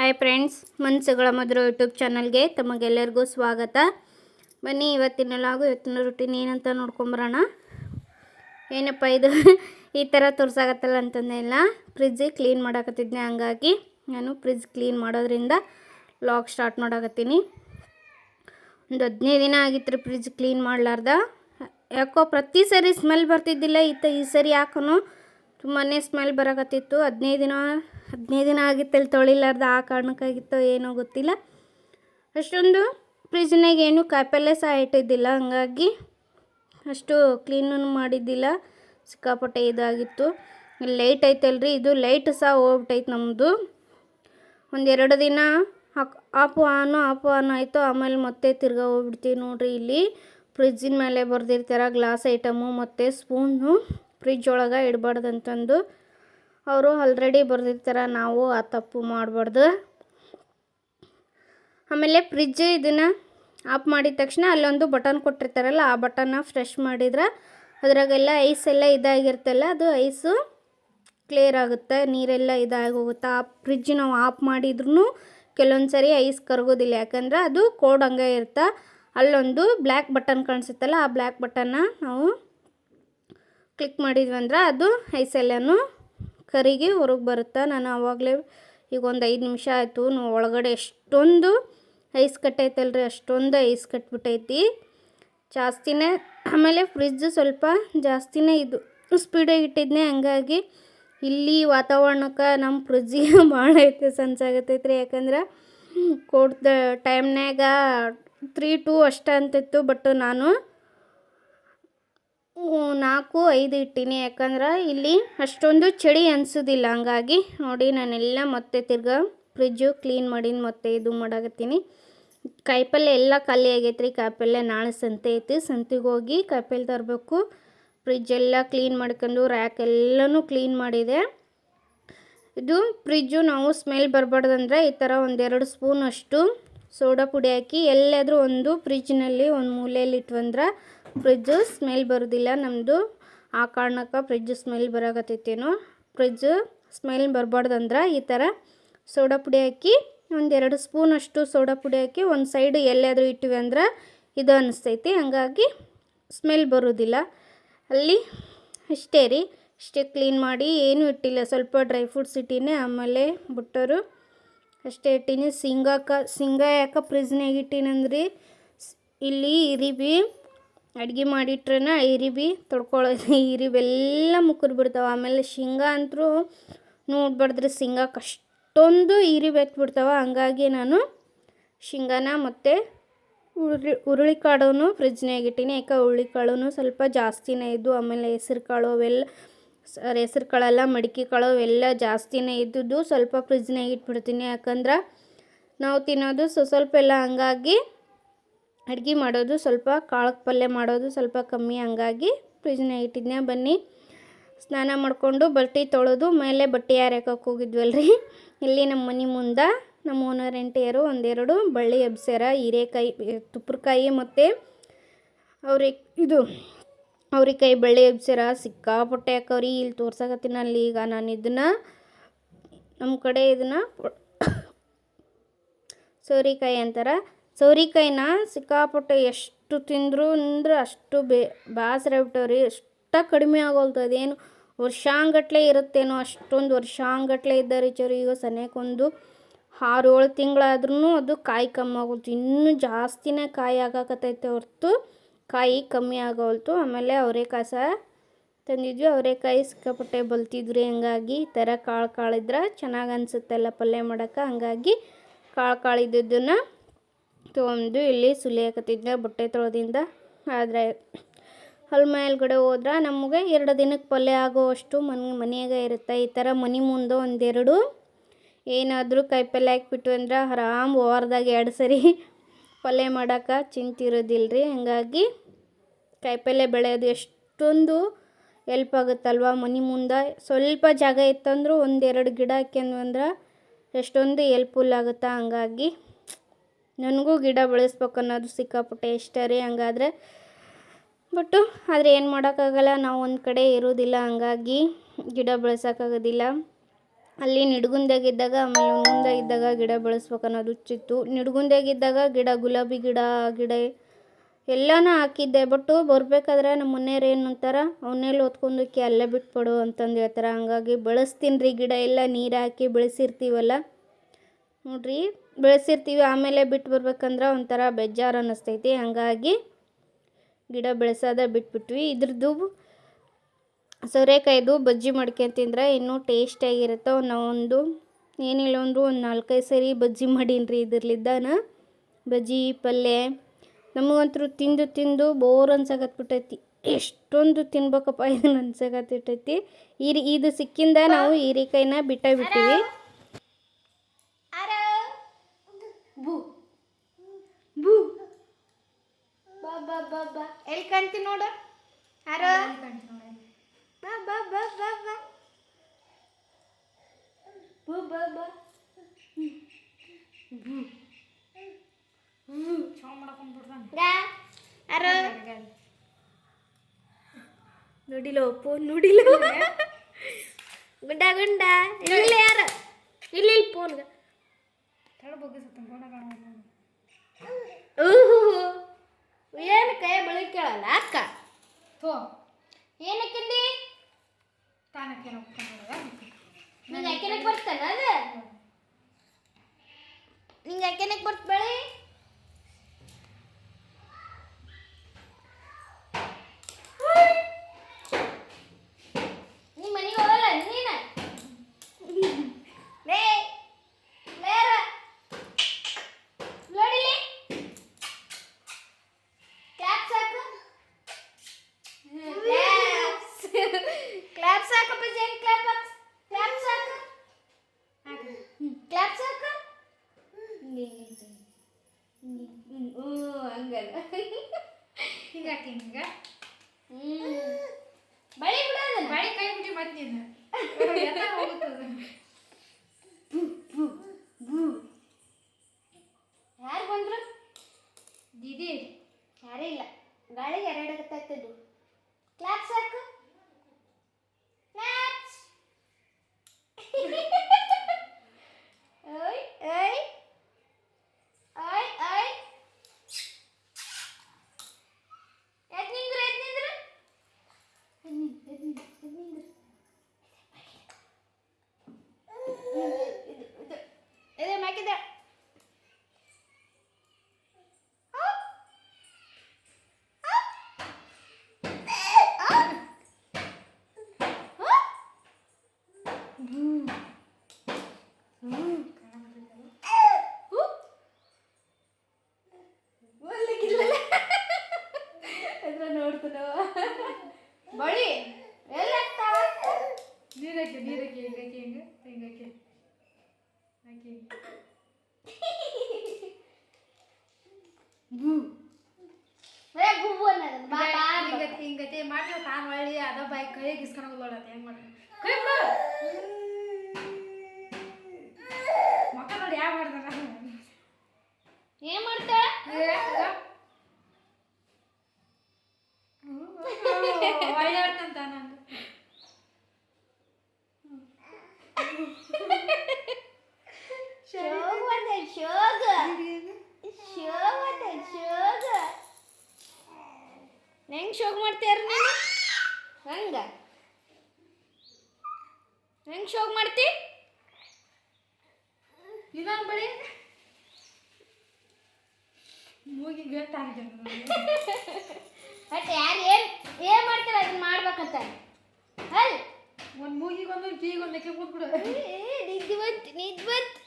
Hi friends ಮನ್ಸುಗಳ ಮಧುರ YouTube ಚಾನಲ್ಗೆ ತಮಗೆಲ್ಲರಿಗೂ ಸ್ವಾಗತ. ಬನ್ನಿ, ಇವತ್ತಿನ ಲಾಗು, ಇವತ್ತಿನ ರುಟೀನ್ ಏನಂತ ನೋಡ್ಕೊಂಬರೋಣ. ಏನಪ್ಪ ಇದು? ಈ ಥರ ತೋರ್ಸಾಕತ್ತಲ್ಲ ಅಂತಂದೆಲ್ಲ ಫ್ರಿಜ್ ಕ್ಲೀನ್ ಮಾಡಾಕತ್ತಿದ್ದೆ ಹಂಗಾಗಿ ನಾನು ಫ್ರಿಜ್ ಕ್ಲೀನ್ ಮಾಡೋದ್ರಿಂದ ಲಾಗ್ ಸ್ಟಾರ್ಟ್ ಮಾಡಾಕತ್ತೀನಿ. ಒಂದು ಹದಿನೈದು ದಿನ ಆಗಿತ್ತು ರೀ ಫ್ರಿಜ್ ಕ್ಲೀನ್ ಮಾಡಲಾರ್ದ. ಯಾಕೋ ಪ್ರತಿ ಸರಿ ಸ್ಮೆಲ್ ಬರ್ತಿದ್ದಿಲ್ಲ ಇತ್ತ ಈ ಸರಿ ಯಾಕೋ ತುಂಬಾ ಸ್ಮೆಲ್ ಬರಕತ್ತಿತ್ತು. ಹದಿನೈದು ದಿನ ಹದಿನೈದು ದಿನ ಆಗಿತ್ತಲ್ಲಿ ತೊಳಿಲಾರ್ದ ಆ ಕಾರಣಕ್ಕಾಗಿತ್ತೋ ಏನೋ ಗೊತ್ತಿಲ್ಲ. ಅಷ್ಟೊಂದು ಫ್ರಿಜ್ನಾಗ ಏನು ಕಾಯಿಪಲ್ಲೆ ಸಹ ಇಟ್ಟಿದ್ದಿಲ್ಲ. ಹಂಗಾಗಿ ಅಷ್ಟು ಕ್ಲೀನೂ ಮಾಡಿದ್ದಿಲ್ಲ. ಸಿಕ್ಕಾಪಟ್ಟೆ ಇದಾಗಿತ್ತು. ಲೈಟ್ ಐತಲ್ರಿ ಇದು ಲೈಟ್ ಸಹ ಹೋಗ್ಬಿಟ್ಟೈತೆ ನಮ್ಮದು ಒಂದೆರಡು ದಿನ ಹಾಕ್ ಆಪು ಆನು ಆಪು ಆನು ಆಯಿತು. ಆಮೇಲೆ ಮತ್ತೆ ತಿರ್ಗಾ ಹೋಗ್ಬಿಡ್ತೀವಿ ನೋಡ್ರಿ ಇಲ್ಲಿ. ಫ್ರಿಜ್ಜಿನ ಮೇಲೆ ಬರ್ದಿರ್ತಾರೆ ಗ್ಲಾಸ್ ಐಟಮು ಮತ್ತು ಸ್ಪೂನು ಫ್ರಿಜ್ ಒಳಗೆ ಇಡಬಾರ್ದಂತಂದು. ಅವರು ಆಲ್ರೆಡಿ ಬರ್ದಿರ್ತಾರೆ, ನಾವು ಆ ತಪ್ಪು ಮಾಡಬಾರ್ದು. ಆಮೇಲೆ ಫ್ರಿಜ್ ಇದನ್ನು ಆಫ್ ಮಾಡಿದ ತಕ್ಷಣ ಅಲ್ಲೊಂದು ಬಟನ್ ಕೊಟ್ಟಿರ್ತಾರಲ್ಲ, ಆ ಬಟನ್ನ ಫ್ರೆಶ್ ಮಾಡಿದ್ರೆ ಅದರಾಗೆಲ್ಲ ಐಸ್ ಎಲ್ಲ ಇದಾಗಿರ್ತಲ್ಲ, ಅದು ಐಸು ಕ್ಲಿಯರ್ ಆಗುತ್ತೆ, ನೀರೆಲ್ಲ ಇದಾಗೋಗುತ್ತೆ. ಆ ಫ್ರಿಜ್ ನಾವು ಆಫ್ ಮಾಡಿದ್ರೂ ಕೆಲವೊಂದು ಸರಿ ಐಸ್ ಕರಗೋದಿಲ್ಲ, ಯಾಕಂದ್ರೆ ಅದು ಕೋಡ್ ಹಂಗೆ ಇರುತ್ತೆ ಅಲ್ಲೊಂದು ಬ್ಲ್ಯಾಕ್ ಬಟನ್ ಕಾಣಿಸುತ್ತಲ್ಲ, ಆ ಬ್ಲ್ಯಾಕ್ ಬಟನ್ನ ನಾವು ಕ್ಲಿಕ್ ಮಾಡಿದ್ವಿ ಅಂದ್ರೆ ಅದು ಐಸ್ ಎಲ್ಲನೂ ಕರಿಗೆ ಹೊರಗೆ ಬರುತ್ತೆ? ನಾನು ಆವಾಗಲೇ ಈಗ ಒಂದು ಐದು ನಿಮಿಷ ಆಯಿತು. ಒಳಗಡೆ ಎಷ್ಟೊಂದು ಐಸ್ ಕಟ್ಟೈತಲ್ರಿ, ಅಷ್ಟೊಂದು ಐಸ್ ಕಟ್ಬಿಟ್ಟೈತಿ. ಜಾಸ್ತಿನೇ, ಆಮೇಲೆ ಫ್ರಿಜ್ಜು ಸ್ವಲ್ಪ ಜಾಸ್ತಿನೇ ಇದು ಸ್ಪೀಡಾಗಿ ಇಟ್ಟಿದ್ನೆ. ಹಂಗಾಗಿ ಇಲ್ಲಿ ವಾತಾವರಣಕ್ಕೆ ನಮ್ಮ ಫ್ರಿಜ್ಜಿಗೆ ಭಾಳ ಐತೆ ಸನ್ಸಾಗತ್ತೈತ್ರಿ ಯಾಕಂದ್ರೆ ಕೊಡ್ದ ಟೈಮ್ನಾಗ ತ್ರೀ ಟೂ ಅಷ್ಟೇ ಅಂತಿತ್ತು ಬಟ್ ನಾನು ನಾಲ್ಕು, ಐದು ಇಟ್ಟೀನಿ. ಯಾಕಂದ್ರೆ ಇಲ್ಲಿ ಅಷ್ಟೊಂದು ಚಳಿ ಅನಿಸೋದಿಲ್ಲ. ಹಂಗಾಗಿ ನೋಡಿ ನಾನೆಲ್ಲ ಮತ್ತೆ ತಿರ್ಗಾ ಫ್ರಿಜ್ಜು ಕ್ಲೀನ್ ಮಾಡಿ ಮತ್ತೆ ಇದು ಮಾಡಾಕತ್ತೀನಿ. ಕಾಯಿಪಲ್ಯ ಎಲ್ಲ ಖಾಲಿ ಆಗೈತೆ ರೀ ಕಾಯಿಪಲ್ಯ ನಾಳೆ ಸಂತೆ ಐತಿ. ಸಂತೆಗೆ ಹೋಗಿ ಕಾಯಿಪಲ್ಲೆ ತರಬೇಕು. ಫ್ರಿಜ್ ಎಲ್ಲ ಕ್ಲೀನ್ ಮಾಡ್ಕೊಂಡು ರ್ಯಾಕ್ ಎಲ್ಲನೂ ಕ್ಲೀನ್ ಮಾಡಿದೆ. ಇದು ಫ್ರಿಜ್ಜು ನಾವು ಸ್ಮೆಲ್ ಬರಬಾರ್ದಂದ್ರೆ ಈ ಥರ ಒಂದೆರಡು ಸ್ಪೂನ್ ಅಷ್ಟು ಸೋಡಾ ಪುಡಿ ಹಾಕಿ ಎಲ್ಲಾದರೂ ಒಂದು ಫ್ರಿಜ್ನಲ್ಲಿ ಒಂದು ಮೂಲೆಯಲ್ಲಿ ಇಟ್ವಂದ್ರೆ ಫ್ರಿಜ್ಜು ಸ್ಮೆಲ್ ಬರೋದಿಲ್ಲ ನಮ್ಮದು ಆ ಕಾರಣಕ್ಕೆ ಫ್ರಿಜ್ ಸ್ಮೆಲ್ ಬರಾಕತ್ತೈತೇನೋ. ಫ್ರಿಜ್ ಸ್ಮೆಲ್ ಬರಬಾರ್ದಂದ್ರೆ ಈ ಥರ ಸೋಡಾ ಪುಡಿ ಹಾಕಿ, ಒಂದೆರಡು ಸ್ಪೂನ್ ಅಷ್ಟು ಸೋಡಾ ಪುಡಿ ಹಾಕಿ, ಒಂದು ಸೈಡ್ ಎಲ್ಲಾದರೂ ಇಟ್ಟಿವಿ ಅಂದ್ರೆ ಇದು ಅನಿಸ್ತೈತಿ. ಹಂಗಾಗಿ ಸ್ಮೆಲ್ ಬರೋದಿಲ್ಲ. ಅಲ್ಲಿ ಅಷ್ಟೇ ರೀ. ಅಷ್ಟೇ ಕ್ಲೀನ್ ಮಾಡಿ, ಏನೂ ಇಟ್ಟಿಲ್ಲ. ಸ್ವಲ್ಪ ಡ್ರೈ ಫ್ರೂಟ್ಸ್ ಇಟ್ಟಿನೇ, ಆಮೇಲೆ ಬುಟ್ಟರು ಅಷ್ಟೇ ಇಟ್ಟೀನಿ. ಶೇಂಗಾಕ ಶೇಂಗಾ ಯಾಕೆ ಫ್ರಿಜ್ನಾಗ ಇಟ್ಟಿನಂದ್ರಿ ಇಲ್ಲಿ ಇರಿಬಿ ಅಡುಗೆ ಮಾಡಿಟ್ರನ ಇರಿಬಿ ತೊಡ್ಕೊಳ್ಳೋದು ಇರಿವೆಲ್ಲ ಮುಕ್ಕರು ಬಿಡ್ತಾವೆ. ಆಮೇಲೆ ಶೇಂಗಾ ಅಂತೂ ನೋಡ್ಬಾರ್ದ್ರಿ ಶೇಂಗಾಕ್ಕೆ ಅಷ್ಟೊಂದು ಇರಿ ಬಿಡ್ತಾವೆ. ಹಂಗಾಗಿ ನಾನು ಶೇಂಗಾನ ಮತ್ತು ಉರುಳಿ ಹುರುಳಿಕಾಳನ್ನು ಫ್ರಿಜ್ನಾಗ ಇಟ್ಟೀನಿ. ಯಾಕೆ ಹುರುಳಿಕಾಳು ಸ್ವಲ್ಪ ಜಾಸ್ತಿನೇ ಇದ್ದು, ಆಮೇಲೆ ಹೆಸ್ರು ಕಾಳು ಅವೆಲ್ಲ, ಸರ್ ಹೆಸ್ರು ಕಾಳೆಲ್ಲ, ಮಡಿಕೆ ಕಾಳು ಅವೆಲ್ಲ ಜಾಸ್ತಿನೇ ಇದ್ದದ್ದು ಸ್ವಲ್ಪ ಫ್ರಿಜ್ನಾಗ ಇಟ್ಬಿಡ್ತೀನಿ. ಯಾಕಂದ್ರೆ ನಾವು ತಿನ್ನೋದು ಸ್ವಲ್ಪ ಎಲ್ಲ ಹಂಗಾಗಿ ಅಡುಗೆ ಮಾಡೋದು ಸ್ವಲ್ಪ ಕಾಳು ಪಲ್ಯ ಮಾಡೋದು ಸ್ವಲ್ಪ ಕಮ್ಮಿ. ಹಂಗಾಗಿ ಫ್ರಿಜ್ನಾಗ ಇಟ್ಟಿದ್ನ. ಬನ್ನಿ, ಸ್ನಾನ ಮಾಡಿಕೊಂಡು ಬಟ್ಟೆ ತೊಳೆದು ಮೇಲೆ ಬಟ್ಟೆ ಹೋಗಿದ್ವಲ್ಲ ರೀ ಇಲ್ಲಿ ನಮ್ಮ ಮನೆ ಮುಂದೆ ನಮ್ಮ ಓನರ್ ಎಂಟಿಯರು ಒಂದೆರಡು ಬಳ್ಳಿ ಎಬ್ಸ್ಯಾರ ಹೀರೆಕಾಯಿ ತುಪ್ಪರಕಾಯಿ ಮತ್ತು ಅವ್ರಿಗೆ ಇದು ಅವ್ರಿಕಾಯಿ ಬಳ್ಳಿ ಎಬ್ಸ್ಯಾರ ಸಿಕ್ಕಾಪಟ್ಟೆ ಹಾಕವ್ರಿ. ಇಲ್ಲಿ ತೋರ್ಸಕತ್ತಿನಲ್ಲಿ ಈಗ ನಾನು ಇದನ್ನು ನಮ್ಮ ಕಡೆ ಇದನ್ನು ಸೋರಿಕಾಯಿ ಅಂತಾರೆ. ಸೌರಿಕಾಯಿನ ಸಿಕ್ಕಾಪಟ್ಟೆ ಎಷ್ಟು ತಿಂದರು ಅಂದ್ರೆ ಅಷ್ಟು ಬೇ ಬೇಸರ ಬಿಟ್ಟವ್ರಿ ಅಷ್ಟ ಕಡಿಮೆ ಆಗೋಲ್ತು ಅದೇನು ವರ್ಷಾಂಗಟ್ಲೆ ಇರುತ್ತೇನೋ ಅಷ್ಟೊಂದು ವರ್ಷಾಂಗಟ್ಲೆ ಇದ್ದಾರೆ ಚರಿ. ಈಗ ಸನೇಕೊಂದು ಆರು ಏಳು ತಿಂಗಳಾದ್ರೂ ಅದು ಕಾಯಿ ಕಮ್ಮಿ ಆಗೋಲ್ತು. ಇನ್ನೂ ಜಾಸ್ತಿನೇ ಕಾಯಿ ಆಗಾಕತ್ತೈತೆ ಹೊರ್ತು ಕಾಯಿ ಕಮ್ಮಿ ಆಗೋಲ್ತು. ಆಮೇಲೆ ಅವರೆಕಾಯಿ ಸಹ ತಂದಿದ್ವಿ. ಅವರೆಕಾಯಿ ಸಿಕ್ಕಾಪಟ್ಟೆ ಬಲ್ತಿದ್ರಿ, ಹಂಗಾಗಿ ಈ ಥರ ಕಾಳು ಕಾಳಿದ್ರೆ ಚೆನ್ನಾಗಿ ಅನಿಸುತ್ತೆಲ್ಲ ಪಲ್ಯ ಮಾಡೋಕೆ ಹಂಗಾಗಿ ಕಾಳು ಕಾಳಿದ್ದನ್ನು ತೊಗೊಂಡು ಇಲ್ಲಿ ಸುಲಿಯಾಕತ್ತಿದ್ದೆ ಬಟ್ಟೆ ತೊಳೆದಿಂದ. ಆದರೆ ಅಲ್ಲಿ ಮೇಲ್ಗಡೆ ಹೋದ್ರೆ ನಮಗೆ ಎರಡು ದಿನಕ್ಕೆ ಪಲ್ಯ ಆಗೋವಷ್ಟು ಮನೆ ಮನೆಯಾಗೆ ಇರುತ್ತೆ. ಈ ಥರ ಮನೆ ಮುಂದೆ ಒಂದೆರಡು ಏನಾದರೂ ಕಾಯಿಪಲ್ಯ ಹಾಕ್ಬಿಟ್ಟು ಅಂದ್ರೆ ಆರಾಮ್ ವಾರದಾಗ ಎರಡು ಸರಿ ಪಲ್ಯ ಮಾಡೋಕೆ ಚಿಂತೆ ಇರೋದಿಲ್ಲ ರೀ ಹಂಗಾಗಿ ಕಾಯಿಪಲ್ಯ ಬೆಳೆಯೋದು ಎಷ್ಟೊಂದು ಎಲ್ಪ್ ಆಗುತ್ತಲ್ವ ಮನೆ ಮುಂದೆ. ಸ್ವಲ್ಪ ಜಾಗ ಇತ್ತಂದ್ರೂ ಒಂದೆರಡು ಗಿಡ ಹಾಕ್ಯಂದ್ವಂದ್ರೆ ಎಷ್ಟೊಂದು ಎಲ್ಪ್ಫುಲ್ ಆಗುತ್ತೆ ಹಂಗಾಗಿ. ನನಗೂ ಗಿಡ ಬೆಳೆಸ್ಬೇಕು ಅನ್ನೋದು ಸಿಕ್ಕಾಪಟ್ಟೆ ಇಷ್ಟ ರೀ ಹಂಗಾದ್ರೆ. ಬಟ್ಟು ಆದರೆ ಏನು ಮಾಡೋಕ್ಕಾಗಲ್ಲ, ನಾವು ಒಂದು ಕಡೆ ಇರೋದಿಲ್ಲ, ಹಂಗಾಗಿ ಗಿಡ ಬೆಳೆಸೋಕ್ಕಾಗೋದಿಲ್ಲ. ಅಲ್ಲಿ ನಿಡ್ಗುಂದಾಗಿದ್ದಾಗ, ಆಮೇಲೆ ಮುಂದಾಗಿದ್ದಾಗ ಗಿಡ ಬೆಳೆಸ್ಬೇಕು ಅನ್ನೋದು ಚಿತ್ತು ನಿಡ್ಗುಂದಾಗಿದ್ದಾಗ ಗಿಡ, ಗುಲಾಬಿ ಗಿಡ ಗಿಡ ಎಲ್ಲನೂ ಹಾಕಿದ್ದೆ. ಬಟ್ಟು ಬರಬೇಕಾದ್ರೆ ನಮ್ಮ ಮನೆಯವ್ರು ಏನು ಅಂತಾರೆ ಅವನ್ನೆಲ್ಲ ಓದ್ಕೊಂಡಕ್ಕೆ ಅಲ್ಲೇ ಬಿಟ್ಬಿಡು ಅಂತಂದು ಹೇಳ್ತಾರೆ. ಹಂಗಾಗಿ ಬೆಳೆಸ್ತೀನಿ ರೀ ಗಿಡ, ಎಲ್ಲ ನೀರು ಹಾಕಿ ಬೆಳೆಸಿರ್ತೀವಲ್ಲ. ನೋಡ್ರಿ. ಬೆಳೆಸಿರ್ತೀವಿ, ಆಮೇಲೆ ಬಿಟ್ಟು ಬರ್ಬೇಕಂದ್ರೆ ಒಂಥರ ಬೇಜಾರು ಅನ್ನಿಸ್ತೈತಿ ಹಂಗಾಗಿ ಗಿಡ ಬೆಳೆಸೋದೇ ಬಿಟ್ಬಿಟ್ವಿ. ಇದ್ರದ್ದು ಸೋರೆಕಾಯ್ದು ಬಜ್ಜಿ ಮಾಡ್ಕೊಂಡು ತಿಂದರೆ ಇನ್ನೂ ಟೇಸ್ಟಿಯಾಗಿರುತ್ತೆ ನಾವೊಂದು ಏನಿಲ್ಲ ಅಂದರೂ ಒಂದು ನಾಲ್ಕೈದು ಸರಿ ಬಜ್ಜಿ ಮಾಡೀನಿ ರೀ ಇದ್ರಲ್ಲಿದ್ದಾನ. ಬಜ್ಜಿ ಪಲ್ಯ ನಮಗಂತೂ ತಿಂದು ತಿಂದು ಬೋರ್ ಅನ್ಸಕತ್ಬಿಟ್ಟೈತಿ. ಎಷ್ಟೊಂದು ತಿನ್ಬೇಕಪ್ಪ ಇದನ್ನ ಅನ್ಸಕತ್ತಿಟ್ಟೈತಿ. ಈ ಇದು ಸಿಕ್ಕಿಂದ ನಾವು ಹೀರಿಕಾಯಿನ ಬಿಟ್ಟ ಬಿಟ್ಟಿವಿ ಬೂ ಬೂ ಬಾ ಬಾ ಬಾ ಬಾ ಎಲ್ಲಿ ಕಾಣ್ತಿ ನೋಡು? ಯಾರ? ಬಾ ಬಾ ಬಾ ಬಾ ಬಾ. ಬಾ ಬಾ ಬಾ. ಯಾರ? ನೋಡಿಲ್ಲ ಒಪ್ಪು ನೋಡಿಲ್ಲ ಗುಡ್ಡ ಗುಂಡ ಇಲ್ಲ ಯಾರ? ಇಲ್ಲ ಇಲ್ಲ ಫೋನ್ಗ ಏನು ಕೈ ಬಳಿ ಕೇಳಲ್ಲ ಅಕ್ಕ? ಏನಕ್ಕಿಂದಿ ನಿಂಗೆ ಅಕ್ಕೆನಕ್ಕೆ ಬರ್ತಾನ ಅದ ನಿಂಗೆ ಅಕ್ಕೆನಕ್ಕೆ ಬರ್ತ ಬೆಳಿ ನಿಮ್ಮ ಮನೆಗೆ ಹೋಗಲ್ಲ ನೀನ ಲೇ ಲೇರ ನೋಡಿಲಿ ಕ್ಲಾಪ್ಸ್ ಹಾಕು ಕ್ಲಾಪ್ಸ್ ಕ್ಲಾಪ್ಸ್ ಹಾಕಪ್ಪ ಜೇನ್ ಕ್ಲಾಪ್ ಹಾಕ್ ಕ್ಲಾಪ್ಸ್ ಹಾಕು ಕ್ಲಾಪ್ಸ್ ಹಾಕು ಹ್ಞೂ ಹಂಗಲ್ಲ ಹ್ಞೂ ಬಳಿ ಬೂ ಯಾರು ಬಂದ್ರು? ದೀದಿ. ಯಾರೇ ಇಲ್ಲ. ಗಾಳಿ ಎರಡಾಗತ್ತದು ಕ್ಲಾಸ್ ಹಾಕು ಬಳಿ ಎಲ್ಲ ನೀರಕ್ಕೆ ನೀರಕ್ಕೆ ಹಿಂಗಕ್ಕೆ ಹಿಂಗೆ ಹಿಂಗಕ್ಕೆ ಹಾಕಿ ಗುಬ್ಬು ಅನ್ನೋದು ಬಾ ಬಾ ಅಂತ. ಹಿಂಗತಿ ಹಿಂಗತಿ ಮಾಡಿ ತಾನು ಒಳ್ಳೆ ಅದ ಬಾಯಿ ಕೈ ಗಿಸ್ಕೊಂಡು ಹೋಗ್ಲತ್ತ ಹೆಂಗ್ ಮಾಡಿ ಕೈ ಬಿಡು ಮಕ್ಕ ನೋಡಿ ಯಾವ ಮಾಡ್ದಾರ ಏನ್ ಮಾಡ್ತಾಳ ಒಳ್ಳೆಡ್ತಂತ ನಂದು ಶೋಗ್ ಬಂದ ಶೋಗ್ ಶೋಗ್ ಬಂದ ಶೋಗ್ ಹೆಂಗ್ ಶೋಕ್ ಮಾಡ್ತೀರ ನೀನು? ಹಂಗ? ಹೆಂಗ್ ಶೋಕ್ ಮಾಡ್ತಿ? ಇವಾಗ ಬಳಿ ಮೂಗಿ ಗಂಟ ಬಟ್ ಯಾರು ಏನ್ ಏನ್ ಮಾಡ್ತಾರ ಅದನ್ನ ಮಾಡ್ಬೇಕಂತ? ಅಲ್ ಒಂದು ಮೂಗಿಗೊಂದು ಒಂದು ಕೀಗೆ ಒಂದು ಲೆಕ್ಕ ಕೂತ್ಬಿಡು ನಿದ್ದೆ ಬಂತು ನಿದ್ದೆ ಬಂತು